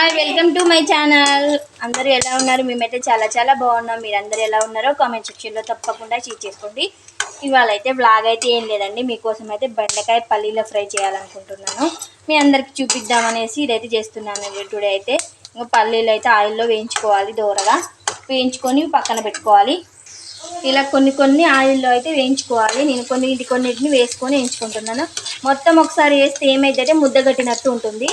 Hi welcome to my channel అందరూ ఎలా ఉన్నారు? మేమైతే చాలా చాలా బాగున్నాం. మీరు ఎలా ఉన్నారో కామెంట్ సెక్షన్లో తప్పకుండా షేర్ చేసుకోండి. ఇవాళ అయితే బ్లాగ్ అయితే ఏం లేదండి. మీకోసం అయితే బెండకాయ పల్లీలో ఫ్రై చేయాలనుకుంటున్నాను. మీ అందరికి చూపిద్దామనేసి ఇదైతే చేస్తున్నాను టుడే అయితే. ఇంకా పల్లీలు అయితే ఆయిల్లో వేయించుకోవాలి దూరగా. వేయించుకొని పక్కన పెట్టుకోవాలి. ఇలా కొన్ని కొన్ని ఆయిల్లో అయితే వేయించుకోవాలి. నేను కొన్ని ఇంటి కొన్నిటిని వేసుకొని వేయించుకుంటున్నాను. మొత్తం ఒకసారి వేస్తే ఏమైతే ముద్ద కట్టినట్టు ఉంటుంది.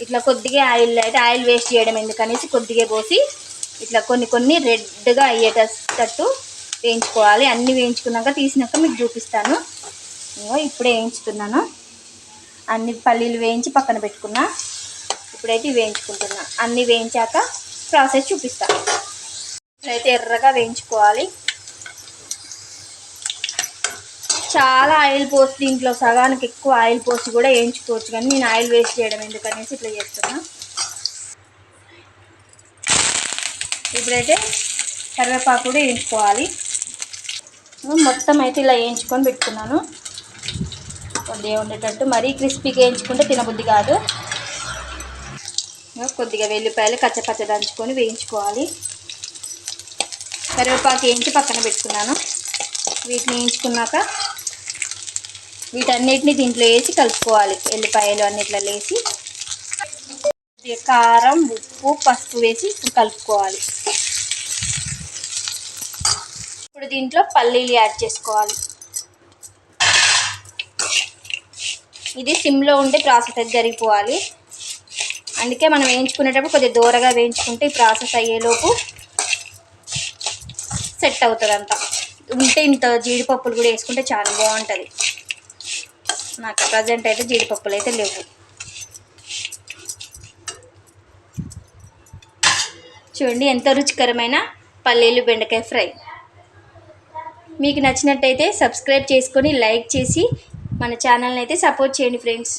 ఇట్లా కొద్దిగా ఆయిల్ అయితే ఆయిల్ వేస్ట్ చేయడం ఎందుకనేసి కొద్దిగా పోసి ఇట్లా కొన్ని కొన్ని రెడ్గా అయ్యేటట్టు వేయించుకోవాలి. అన్నీ వేయించుకున్నాక తీసినాక మీకు చూపిస్తాను. ఇప్పుడే వేయించుతున్నాను. అన్ని పల్లీలు వేయించి పక్కన పెట్టుకున్నా. ఇప్పుడైతే వేయించుకుంటున్నా. అన్నీ వేయించాక ప్రాసెస్ చూపిస్తాను ఇప్పుడైతే ఎర్రగా వేయించుకోవాలి. చాలా ఆయిల్ పోసి దీంట్లో సగానికి ఎక్కువ ఆయిల్ పోసి కూడా వేయించుకోవచ్చు కానీ నేను ఆయిల్ వేస్ట్ చేయడం ఎందుకనేసి ఇట్లా చేస్తున్నా. ఇప్పుడైతే కరివేపాకు కూడా వేయించుకోవాలి. మొత్తం అయితే ఇలా వేయించుకొని పెట్టుకున్నాను. కొద్దిగా ఉండేటట్టు మరీ క్రిస్పీగా వేయించుకుంటే తినబుద్ధి కాదు. కొద్దిగా వెల్లిపాయలు కచ్చపచ్చ దంచుకొని వేయించుకోవాలి. కరివేపాకు వేయించి పక్కన పెట్టుకున్నాను. వీటిని వేయించుకున్నాక వీటన్నిటిని దీంట్లో వేసి కలుపుకోవాలి. ఎల్లిపాయలు అన్నిట్లో వేసి కారం ఉప్పు పసుపు వేసి ఇప్పుడు కలుపుకోవాలి. ఇప్పుడు దీంట్లో పల్లీలు యాడ్ చేసుకోవాలి. ఇది సిమ్లో ఉండే ప్రాసెస్ అది జరిగిపోవాలి. అందుకే మనం వేయించుకునేటప్పుడు కొద్దిగా దూరగా వేయించుకుంటే ఈ ప్రాసెస్ అయ్యేలోపు సెట్ అవుతుంది అంతా ఉంటే ఇంత జీడిపప్పులు కూడా వేసుకుంటే చాలా బాగుంటుంది. నాకు ప్రజెంట్ అయితే జీడిపప్పులు అయితే లేవు. చూడండి ఎంత రుచికరమైన పల్లీలు బెండకాయ ఫ్రై. మీకు నచ్చినట్టయితే సబ్స్క్రైబ్ చేసుకొని లైక్ చేసి మన ఛానల్ని అయితే సపోర్ట్ చేయండి ఫ్రెండ్స్